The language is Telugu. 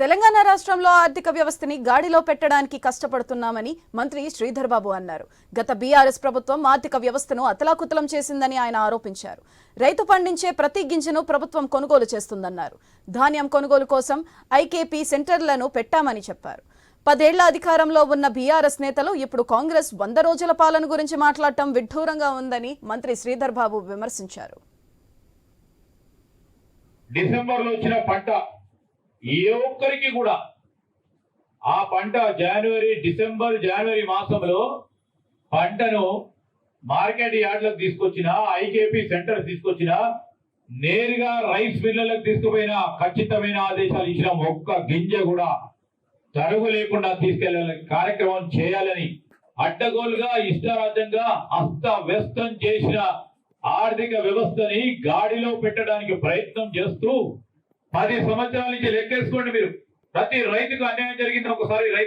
తెలంగాణ రాష్ట్రంలో ఆర్థిక వ్యవస్థని గాడిలో పెట్టడానికి కష్టపడుతున్నామని మంత్రి శ్రీధర్ బాబు అన్నారు. గత బీఆర్ఎస్ ప్రభుత్వం ఆర్థిక వ్యవస్థను అతలాకుతలం చేసిందని ఆయన ఆరోపించారు. రైతు పండించే ప్రతి గింజను ప్రభుత్వం కొనుగోలు చేస్తుందన్నారు. ధాన్యం కొనుగోలు కోసం ఐకేపీ సెంటర్లను పెట్టామని చెప్పారు. పదేళ్ళ అధికారంలో ఉన్న బీఆర్ఎస్ నేతలు ఇప్పుడు కాంగ్రెస్ వంద రోజుల పాలన గురించి మాట్లాడటం విడ్డూరంగా ఉందని మంత్రి శ్రీధర్ బాబు విమర్శించారు. డిసెంబర్లో వచ్చిన పంట ఏ ఒక్కరికి కూడా ఆ పంట జనవరి డిసెంబర్ జనవరి మాసంలో పంటను మార్కెట్ యార్డ్లకు తీసుకొచ్చిన ఐకేపీ సెంటర్ తీసుకొచ్చిన నేరుగా రైస్ మిల్లర్లకు తీసుకుపోయిన ఖచ్చితమైన ఆదేశాలు ఇచ్చిన ఒక్క గింజ కూడా తరుగు లేకుండా తీసుకెళ్ళాలని కార్యక్రమం చేయాలని అడ్డగోలుగా ఇష్టారాజ్యంగా అస్తవ్యస్తం చేసిన ఆర్థిక వ్యవస్థని గాడిలో పెట్టడానికి ప్రయత్నం చేస్తూ పది సంవత్సరాల నుంచి లెక్కేసుకోండి మీరు. ప్రతి రైతుకు అన్యాయం జరిగింది ఒకసారి రైతు